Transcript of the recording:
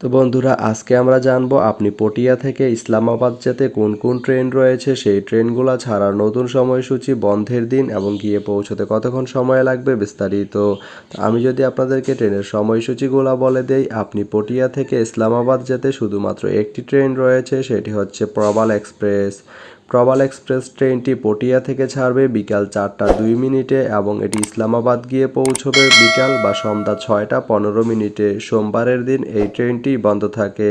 তো বন্ধুরা, আজকে আমরা জানব আপনি পটিয়া থেকে ইসলামাবাদ যেতে কোন কোন ট্রেন রয়েছে। সেই ট্রেনগুলো ছাড়ার নতুন সময়সূচি বন্ধের দিন এবং গিয়ে পৌঁছতে কতক্ষণ সময় লাগবে বিস্তারিত। আমি যদি আপনাদেরকে ট্রেনের সময়সূচিগুলো বলে দেই, আপনি পটিয়া থেকে ইসলামাবাদ যেতে শুধুমাত্র একটি ট্রেন রয়েছে, সেটি হচ্ছে প্রবাল এক্সপ্রেস। প্রবাল এক্সপ্রেস ট্রেনটি পটিয়া থেকে ছাড়বে বিকাল চারটা দুই মিনিটে এবং এটি ইসলামাবাদ গিয়ে পৌঁছবে বিকাল বা সন্ধ্যা ছয়টা পনেরো মিনিটে। সোমবারের দিন এই ট্রেনটি বন্ধ থাকে।